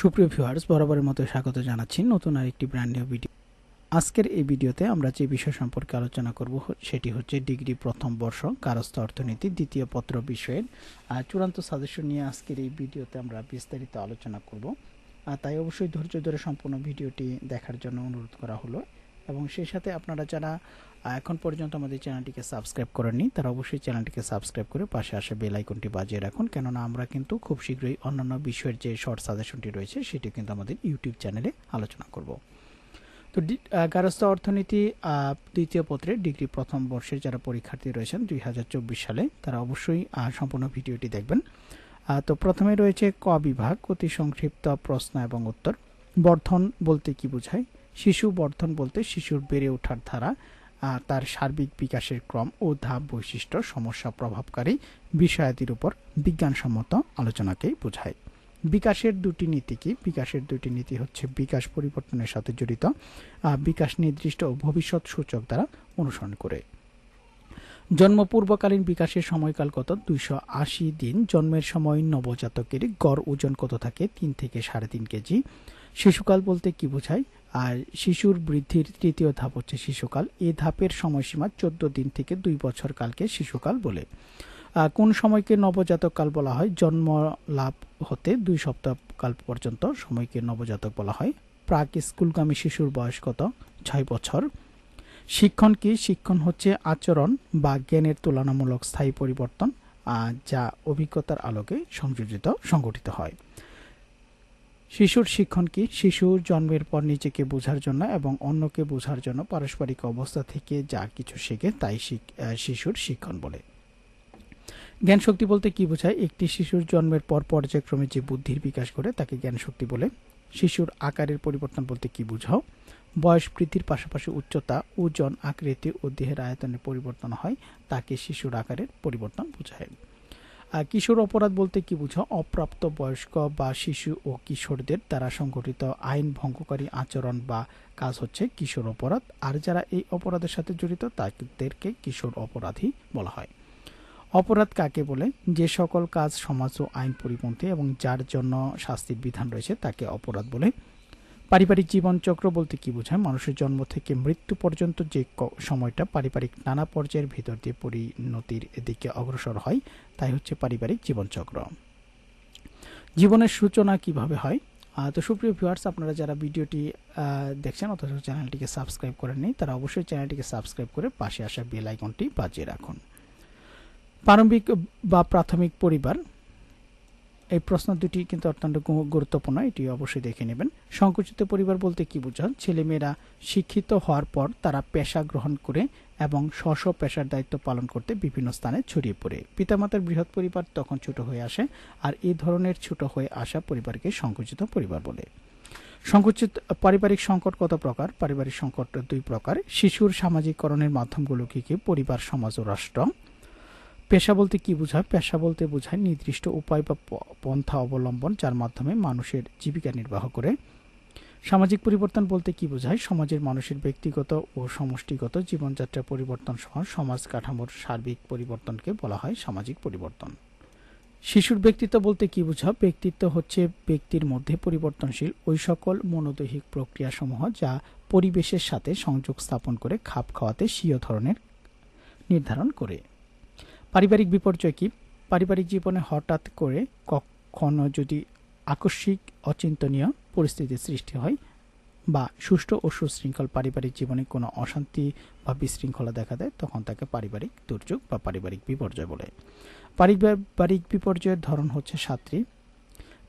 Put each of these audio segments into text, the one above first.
সুপ্রিয় ভিউয়ার্স, বরাবরের মতো স্বাগত জানাচ্ছি নতুন আরেকটি ব্র্যান্ড নিউ ভিডিও আজকের এই ভিডিওতে আমরা যে বিষয় সম্পর্কে আলোচনা করব সেটি হচ্ছে ডিগ্রি প্রথম বর্ষ, কারস্থ অর্থনীতি, দ্বিতীয় পত্র বিষয়ের চূড়ান্ত সাজেশন নিয়ে আজকের এই ভিডিওতে আমরা বিস্তারিত আলোচনা করব। আর তাই অবশ্যই ধৈর্য ধরে সম্পূর্ণ ভিডিওটি দেখার জন্য অনুরোধ করা হলো। এবং সেই সাথে আপনারা যারা এখন পর্যন্ত আমাদের চ্যানেলটিকে সাবস্ক্রাইব করেননি তারা অবশ্যই চ্যানেলটিকে সাবস্ক্রাইব করে পাশে আসা বেল আইকনটি বাজিয়ে রাখুন। কেননা আমরা কিন্তু খুব শীঘ্রই অন্যান্য বিষয়ের যে শর্ট সাজেশনটি রয়েছে সেটি কিন্তু আমাদের ইউটিউব চ্যানেলে আলোচনা করব। তো আহ, অর্থনীতি দ্বিতীয় পত্রে ডিগ্রি প্রথম বর্ষের যারা পরীক্ষার্থী রয়েছেন দুই হাজার চব্বিশ সালে তারা অবশ্যই সম্পূর্ণ ভিডিওটি দেখবেন। তো প্রথমে রয়েছে ক বিভাগ অতি সংক্ষিপ্ত প্রশ্ন এবং উত্তর। বর্ধন বলতে কি বোঝায়? শিশু বর্ধন বলতে শিশুর বেড়ে ওঠার ধারা তার সার্বিক বিকাশের ক্রম ও ধাপ বৈশিষ্ট্য সমস্যা প্রভাবকারী বিষয়াদির উপর বিজ্ঞানসম্মত আলোচনাকেই বোঝায়। বিকাশের দুটি নীতি কি? বিকাশের দুটি নীতি হচ্ছে বিকাশ পরিবর্তনের সাথে জড়িত বিকাশ নির্দিষ্ট ও ভবিষ্যৎ সূচক দ্বারা অনুসরণ করে। জন্মপূর্বকালীন বিকাশের সময়কাল কত? দুইশো আশি দিন। জন্মের সময় নবজাতকের গড় ওজন কত থাকে? তিন থেকে সাড়ে তিন কেজি। শিশুকাল বলতে কি বোঝায়? আর শিশুর বৃদ্ধির তৃতীয় ধাপ হচ্ছে শিশুকাল। এই ধাপের সময়সীমা চোদ্দ দিন থেকে দুই বছর কালকে শিশুকাল বলে। কোন সময়কে নবজাতক কাল বলা হয়? জন্ম লাভ হতে দুই সপ্তাহ কাল পর্যন্ত সময়কে নবজাতক বলা হয়। প্রাক স্কুলগামী শিশুর বয়স কত? ছয় বছর। শিক্ষণ কি? শিক্ষণ হচ্ছে আচরণ বা জ্ঞানের তুলনামূলক স্থায়ী পরিবর্তন যা অভিজ্ঞতার আলোকে সংযোজিত, সংগঠিত হয়। শিশুর শিক্ষণ কি? শিশু জন্মের পর নিজেকে বোঝার জন্য এবং অন্যকে বোঝার জন্য পারস্পরিক অবস্থা থেকে যা কিছু শেখে তাই শিশুর শিক্ষণ বলে। জ্ঞান শক্তি বলতে কি বোঝায়? একটি শিশুর জন্মের পর পর্যায়ক্রমে যে বুদ্ধির বিকাশ করে তাকে জ্ঞান শক্তি বলে। শিশুর আকারের পরিবর্তন বলতে কি বোঝাও? বয়স বৃদ্ধির পাশাপাশি উচ্চতা, ওজন, আকৃতি ও দেহের আয়তনে পরিবর্তন হয়, তাকে শিশুর আকারের পরিবর্তন বোঝায়। কিশোর অপরাধ বলতে কি বোঝাও অপ্রাপ্ত বয়স্ক বা শিশু ও কিশোরদের দ্বারা সংঘটিত আইন ভঙ্গকারী আচরণ বা কাজ হচ্ছে কিশোর অপরাধ। আর যারা এই অপরাধের সাথে জড়িত, তাদেরকে কিশোর অপরাধী বলা হয়। অপরাধ কাকে বলে? যে সকল কাজ সমাজ ও আইন পরিপন্থী এবং যার জন্য শাস্তির বিধান রয়েছে, তাকে অপরাধ বলে পারিবারিক জীবনচক্র বলতে কি বোঝায়? মানুষের জন্ম থেকে মৃত্যু পর্যন্ত যে সময়টা পারিবারিক নানা পর্যায়ের ভিতর দিয়ে পরিণতির দিকে অগ্রসর হয়, তাই হচ্ছে পারিবারিক জীবনচক্র। জীবনের সূচনা কীভাবে হয়? তো সুপ্রিয় ভিউয়ার্স আপনারা যারা ভিডিওটি দেখছেন অথচ চ্যানেলটিকে সাবস্ক্রাইব করেননি, তারা অবশ্যই চ্যানেলটিকে সাবস্ক্রাইব করে পাশে আসা বেল আইকনটি বাজিয়ে রাখুন। প্রারম্ভিক বা প্রাথমিক পরিবার এই প্রশ্ন দুটি কিন্তু অত্যন্ত গুরুত্বপূর্ণ, এটি অবশ্যই দেখে নেবেন। সংকুচিত পরিবার বলতে কি বোঝান ছেলেমেয়েরা শিক্ষিত হওয়ার পর তারা পেশা গ্রহণ করে এবং স্ব স্ব পেশার দায়িত্ব পালন করতে বিভিন্ন স্থানে ছড়িয়ে পড়ে। পিতামাতার বৃহৎ পরিবার তখন ছোট হয়ে আসে আর এই ধরনের ছোট হয়ে আসা পরিবারকে সংকুচিত পরিবার বলে। সংকুচিত পারিবারিক সংকট কত প্রকার? পারিবারিক সংকট দুই প্রকার। শিশুর সামাজিককরণের মাধ্যমগুলো কি কি পরিবার, সমাজ ও রাষ্ট্র পেশা বলতে কি বোঝায়? পেশা বলতে বোঝায় নির্দিষ্ট উপায় বা পন্থা অবলম্বন যার মাধ্যমে মানুষের জীবিকা নির্বাহ করে। সামাজিক পরিবর্তন বলতে কি বোঝায়? সমাজের মানুষের ব্যক্তিগত ও সমষ্টিগত জীবনযাত্রা পরিবর্তন সহ সমাজ কাঠামোর সার্বিক পরিবর্তনকে বলা হয় সামাজিক পরিবর্তন। শিশুর ব্যক্তিত্ব বলতে কি বোঝা ব্যক্তিত্ব হচ্ছে ব্যক্তির মধ্যে পরিবর্তনশীল ওই সকল মনোদৈহিক প্রক্রিয়াসমূহ যা পরিবেশের সাথে সংযোগ স্থাপন করে খাপ খাওয়াতে স্বীয় ধরনের নির্ধারণ করে। পারিবারিক বিপর্যয় কি? পারিবারিক জীবনে হঠাৎ করে কখনো যদি আকস্মিক, অচিন্তনীয় পরিস্থিতির সৃষ্টি হয় বা সুষ্ঠু ও সুশৃঙ্খল পারিবারিক জীবনে কোনো অশান্তি বা বিশৃঙ্খলা দেখা দেয়, তখন তাকে পারিবারিক দুর্যোগ বা পারিবারিক বিপর্যয় বলে। পারিবারিক বিপর্যয়ের ধরন হচ্ছে সাতটি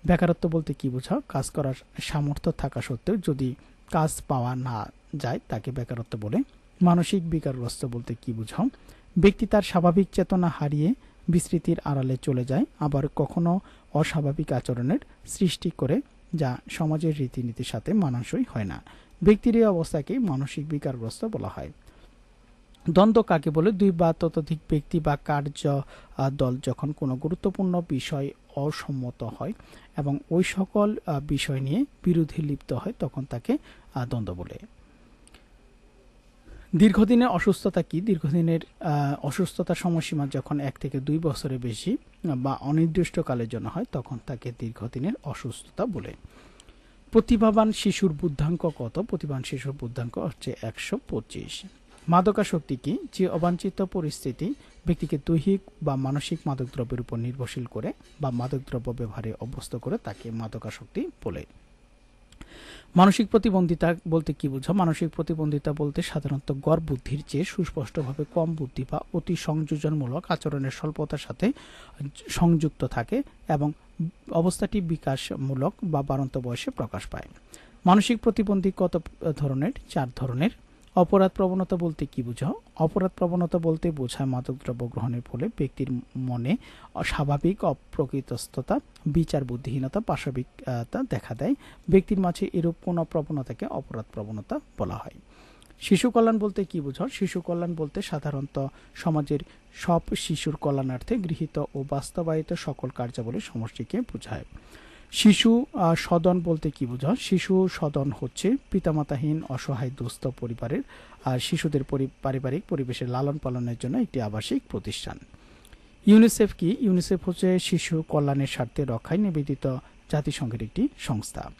বেকারত্ব বলতে কি বোঝাও? কাজ করার সামর্থ্য থাকা সত্ত্বেও যদি কাজ পাওয়া না যায়, তাকে বেকারত্ব বলে। মানসিক বিকারগ্রস্ত বলতে কি বোঝাও? ব্যক্তি তার স্বাভাবিক চেতনা হারিয়ে বিস্তৃতির আড়ালে চলে যায়, আবার কখনো অস্বাভাবিক আচরণের সৃষ্টি করে যা সমাজের রীতিনীতির সাথে মানানসই হয় না। ব্যক্তির এই অবস্থাকে মানসিক বিকারগ্রস্ত বলা হয়। দ্বন্দ্ব কাকে বলে? দুই বা ততোধিক ব্যক্তি বা কার্য দল যখন কোনো গুরুত্বপূর্ণ বিষয় অসম্মত হয় এবং ওই সকল বিষয় নিয়ে বিরোধী লিপ্ত হয়, তখন তাকে দ্বন্দ্ব বলে। দীর্ঘদিনের অসুস্থতা কি? দীর্ঘদিনের অসুস্থতার সময়সীমা যখন এক থেকে দুই বছরের বেশি, বা অনির্দিষ্টকালের জন্য হয়, তখন তাকে দীর্ঘদিনের অসুস্থতা বলে। প্রতিভাবান শিশুর বুদ্ধাঙ্ক কত? প্রতিভাবান শিশুর বুদ্ধাঙ্ক হচ্ছে একশো পঁচিশ। মাদকাসক্তি কি? যে অবাঞ্ছিত পরিস্থিতি ব্যক্তিকে দৈহিক বা মানসিক মাদকদ্রব্যের উপর নির্ভরশীল করে বা মাদকদ্রব্য ব্যবহারে অভ্যস্ত করে তাকে মাদকাসক্তি বলে। মানসিক প্রতিবন্ধিতা বলতে কি বোঝা? মানসিক প্রতিবন্ধিতা বলতে সাধারণত গড় বুদ্ধির চেয়ে সুস্পষ্টভাবে কম বুদ্ধি বা অতি সংযোজনমূলক আচরণের স্বল্পতার সাথে সংযুক্ত থাকে এবং অবস্থাটি বিকাশমূলক বা বাড়ন্ত বয়সে প্রকাশ পায়। মানসিক প্রতিবন্ধী কত ধরনের? চার ধরনের। অপরাধ প্রবণতা বলতে কি বোঝাও? অপরাধ প্রবণতা বলতে বোঝায় মাদকদ্রব্য গ্রহণের ফলে ব্যক্তির মনে অস্বাভাবিক, অপ্রকৃতস্থতা, বিচার বুদ্ধিহীনতা, পাশবিকতা দেখা দেয়। ব্যক্তির মাঝে এরূপ কোনো প্রবণতাকে অপরাধ প্রবণতা বলা হয়। শিশু কল্যাণ বলতে কি বোঝাও? শিশু কল্যাণ বলতে সাধারণত সমাজের সব শিশুর কল্যাণার্থে গৃহীত ও বাস্তবায়িত সকল কার্যাবলীর সমষ্টিকে বোঝায়। শিশু সদন বলতে কি বোঝায়? শিশু সদন হচ্ছে পিতামাতাহীন, অসহায়, দুস্থ পরিবারের, আর শিশুদের পারিবারিক পরিবেশের লালন পালনের জন্য একটি আবাসিক প্রতিষ্ঠান। ইউনিসেফ কি? ইউনিসেফ হচ্ছে শিশু কল্যাণের স্বার্থে রক্ষায় নিবেদিত জাতিসংঘের একটি সংস্থা।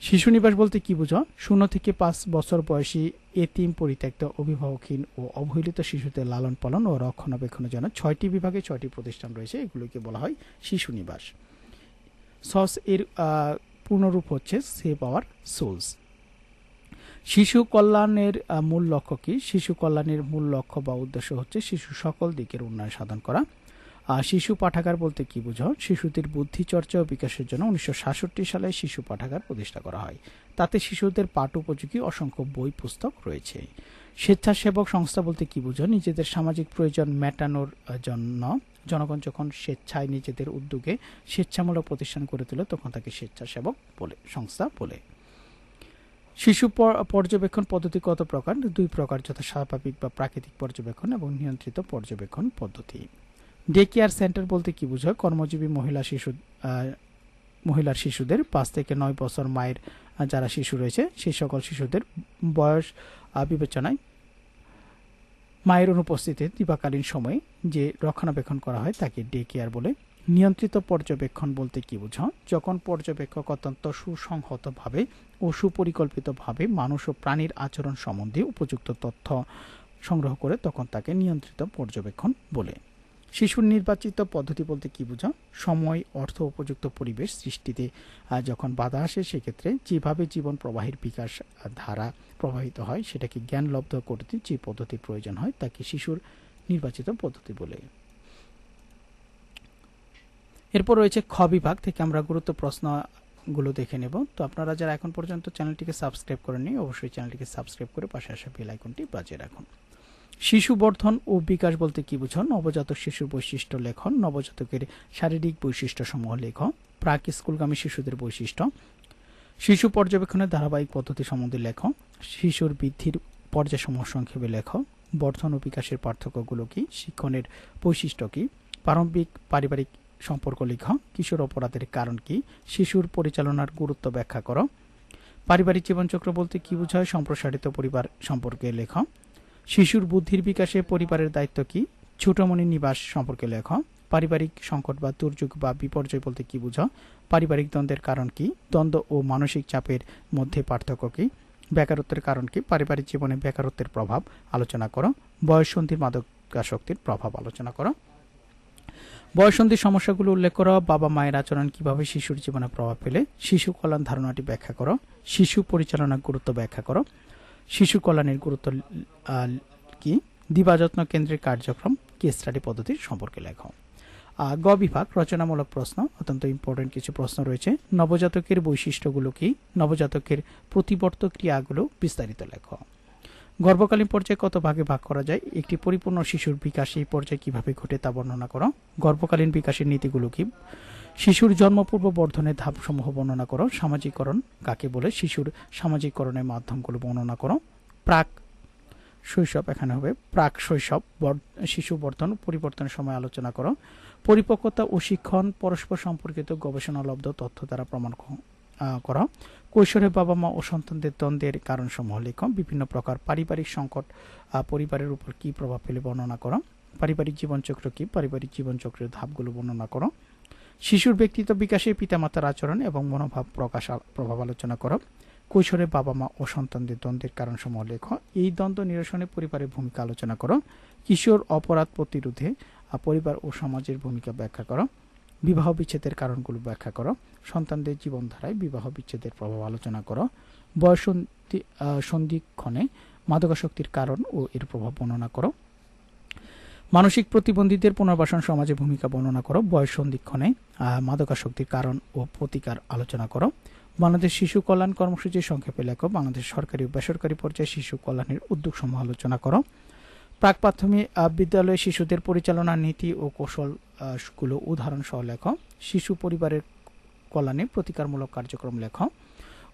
শিশু নিবাস বলতে কি বোঝা শূন্য থেকে পাঁচ বছর বয়সী এতিম পরিত্যক্ত, অভিভাবকহীন ও অবহেলিত শিশুদের লালন পালন ও রক্ষণাবেক্ষণের জন্য ছয়টি বিভাগে ছয়টি প্রতিষ্ঠান রয়েছে। এগুলোকে বলা হয় শিশু নিবাস। সস এর পূর্ণরূপ হচ্ছে সেভ আওয়ার সোলস। শিশু কল্যাণের মূল লক্ষ্য কি? শিশু কল্যাণের মূল লক্ষ্য বা উদ্দেশ্য হচ্ছে শিশু সকল দিকের উন্নয়ন সাধন করা। আর শিশু পাঠাগার বলতে কি বোঝো শিশুদের বুদ্ধি চর্চা ও বিকাশের জন্য উনিশশো সাতষট্টি সালে শিশু পাঠাগার প্রতিষ্ঠা করা হয়। তাতে শিশুদের পাঠ উপযোগী অসংখ্য বই, পুস্তক রয়েছে। স্বেচ্ছাসেবক সংস্থা বলতে কি বোঝো নিজেদের সামাজিক প্রয়োজন মেটানোর জন্য জনগণ যখন স্বেচ্ছায় নিজেদের উদ্যোগে স্বেচ্ছামূলক প্রতিষ্ঠান করে তোলে, তখন তাকে স্বেচ্ছাসেবক বলে, সংস্থা বলে। শিশু পর্যবেক্ষণ পদ্ধতি কত প্রকার? দুই প্রকার, যথা স্বাভাবিক বা প্রাকৃতিক পর্যবেক্ষণ এবং নিয়ন্ত্রিত পর্যবেক্ষণ পদ্ধতি। ডে কেয়ার সেন্টার বলতে কি বোঝায়? কর্মজীবী মহিলা শিশু মহিলার শিশুদের পাঁচ থেকে নয় বছর মায়ের যারা শিশু রয়েছে সেই সকল শিশুদের বয়স বিবেচনায় মায়ের অনুপস্থিতিতে দিবাকালীন সময়ে যে রক্ষণাবেক্ষণ করা হয় তাকে ডে কেয়ার বলে। নিয়ন্ত্রিত পর্যবেক্ষণ বলতে কি বোঝা? যখন পর্যবেক্ষক অত্যন্ত সুসংহতভাবে ও সুপরিকল্পিতভাবে মানুষ ও প্রাণীর আচরণ সম্বন্ধে উপযুক্ত তথ্য সংগ্রহ করে, তখন তাকে নিয়ন্ত্রিত পর্যবেক্ষণ বলে। শিশুর নির্বাচিত পদ্ধতি বলতে কি বোঝা? সময়, অর্থ, উপযুক্ত পরিবেশ সৃষ্টিতে যখন বাধা আসে, সেক্ষেত্রে যেভাবে জীবন প্রবাহের বিকাশ ধারা প্রবাহিত হয়, সেটাকে জ্ঞানলব্ধ করতে যে পদ্ধতির প্রয়োজন হয়, তাকে শিশুর নির্বাচিত পদ্ধতি বলে। এরপর রয়েছে খ বিভাগ থেকে আমরা গুরুত্ব প্রশ্নগুলো দেখে নেব। তো আপনারা যারা এখন পর্যন্ত চ্যানেলটিকে সাবস্ক্রাইব করেননি, অবশ্যই চ্যানেলটিকে সাবস্ক্রাইব করে পাশে আসা বেল আইকনটি বাজিয়ে রাখুন। শিশু বর্ধন ও বিকাশ বলতে কি বুঝন নবজাতক শিশুর বৈশিষ্ট্য লেখন। নবজাতকের শারীরিক বৈশিষ্ট্য সমূহ লেখ। প্রাক স্কুলগামী শিশুদের বৈশিষ্ট্য। শিশু পর্যবেক্ষণের ধারাবাহিক পদ্ধতি সম্বন্ধে লেখ। শিশুর বৃদ্ধির পর্যায়সমূহ সংক্ষেপে লেখ। বর্ধন ও বিকাশের পার্থক্যগুলো কি? শিক্ষণের বৈশিষ্ট্য কি? প্রারম্ভিক পারিবারিক সম্পর্ক লেখ। কিশোর অপরাধের কারণ কি? শিশুর পরিচালনার গুরুত্ব ব্যাখ্যা করো। পারিবারিক জীবনচক্র বলতে কি বোঝায়? সম্প্রসারিত পরিবার সম্পর্কে লেখ। শিশুর বুদ্ধির বিকাশে পরিবারের দায়িত্ব কি? ছোটমণি নিবাস সম্পর্কে লেখ। পারিবারিক সংকট বা দুর্যোগ বা বিপর্যয় বলতে কি বোঝা? পারিবারিক দ্বন্দ্বের কারণ কি? দ্বন্দ্ব ও মানসিক চাপের মধ্যে পার্থক্য কি? বেকারত্বের কারণ কি? পারিবারিক জীবনে বেকারত্বের প্রভাব আলোচনা করো। বয়সন্ধির মাদকাসক্তির প্রভাব আলোচনা করো। বয়সন্ধির সমস্যাগুলো উল্লেখ করো। বাবা মায়ের আচরণ কীভাবে শিশুর জীবনে প্রভাব ফেলে? শিশু কল্যাণ ধারণাটি ব্যাখ্যা করো। শিশু পরিচালনার গুরুত্ব ব্যাখ্যা করো। শিশু কল্যাণের গুরুত্ব কি? দিবাযত্ন কেন্দ্রের কার্যক্রম কেস স্টাডি পদ্ধতির সম্পর্কে লেখো। গ বিভাগ, রচনামূলক প্রশ্ন, অত্যন্ত ইম্পর্টেন্ট কিছু প্রশ্ন রয়েছে। নবজাতকের বৈশিষ্ট্যগুলো কি? নবজাতকের প্রতিবর্ত ক্রিয়াগুলো বিস্তারিত লেখো। গর্ভকালীন পর্যায়ে কত ভাগে ভাগ করা যায়? একটি পরিপূর্ণ শিশুর বিকাশ এই পর্যায়ে কীভাবে ঘটে তা বর্ণনা করো। গর্ভকালীন বিকাশের নীতিগুলো কি? শিশুর জন্মপূর্ব বর্ধনের ধাপসমূহ বর্ণনা করো। সামাজিকরণ কাকে বলে? শিশুর সামাজিকরণের মাধ্যমগুলো বর্ণনা করো। প্রাক শৈশব এখানে হবে। প্রাক শৈশব শিশু বর্ধন, পরিবর্তনের সময় আলোচনা করো। পরিপক্কতা ও শিক্ষণ, পরস্পর সম্পর্কিত গবেষণালব্ধ তথ্য দ্বারা প্রমাণ করা। কৈশোরে বাবা মা ও সন্তানদের দ্বন্দ্বের কারণসমূহ লেখ। বিভিন্ন প্রকার পারিবারিক সংকট পরিবারের উপর কী প্রভাব ফেলে বর্ণনা করো। পারিবারিক জীবনচক্র কি? পারিবারিক জীবনচক্রের ধাপগুলো বর্ণনা করো। শিশুর ব্যক্তিত্ব বিকাশে পিতামাতার আচরণ এবং মনোভাব প্রকাশ প্রভাব আলোচনা করো। কৈশোরে বাবা মা ও সন্তানদের দ্বন্দ্বের কারণসমূহ লেখ। এই দ্বন্দ্ব নিরসনে পরিবারের ভূমিকা আলোচনা করো। কিশোর অপরাধ প্রতিরোধে পরিবার ও সমাজের ভূমিকা ব্যাখ্যা করো। বিবাহ বিচ্ছেদের কারণগুলো ব্যাখ্যা করো। সন্তানদের জীবনধারায় বিবাহ বিচ্ছেদের প্রভাব আলোচনা করো। বয়স সন্ধিক্ষণে মাদকাসক্তির কারণ ও এর প্রভাব বর্ণনা করো। মানসিক প্রতিবন্ধীদের পুনর্বাসন সমাজে ভূমিকা বর্ণনা করো বয়স সন্ধিক্ষণে মাদকাসক্তির কারণ ও প্রতিকার আলোচনা করো। বাংলাদেশ শিশু কল্যাণ কর্মসূচির সংক্ষেপে লেখো বাংলাদেশ সরকারি ও বেসরকারি পর্যায়ে শিশু কল্যাণের উদ্যোগ আলোচনা করো। প্রাক প্রাথমিক বিদ্যালয়ে শিশুদের পরিচালনা নীতি ও কৌশল আহ, গুলো উদাহরণ সহ লেখো। শিশু পরিবারের কল্যাণে প্রতিকারমূলক কার্যক্রম লেখো।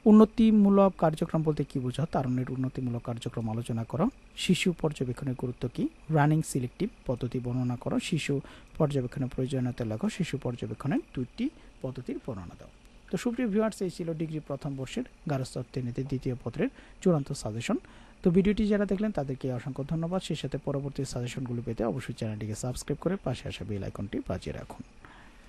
উন্নতিমূলক কার্যক্রম বলতে কি বোঝো তারুণের উন্নতিমূলক কার্যক্রম আলোচনা করো। শিশু পর্যবেক্ষণের গুরুত্ব কি? রানিং সিলেক্টিভ পদ্ধতি বর্ণনা করো। শিশু পর্যবেক্ষণের প্রয়োজনীয়তা লেখো। শিশু পর্যবেক্ষণের দুটি পদ্ধতির বর্ণনা দাও। তো সুপ্রিয় ভিউয়ার্স এই ছিল ডিগ্রি প্রথম বর্ষের গারস্থ অর্থনীতির দ্বিতীয় পত্রের চূড়ান্ত সাজেশন তো ভিডিওটি যারা দেখলেন, তাদেরকে অসংখ্য ধন্যবাদ। সেই সাথে পরবর্তী সাজেশনগুলো পেতে অবশ্যই চ্যানেলটিকে সাবস্ক্রাইব করে পাশে আসা বেল আইকনটি বাজিয়ে রাখুন।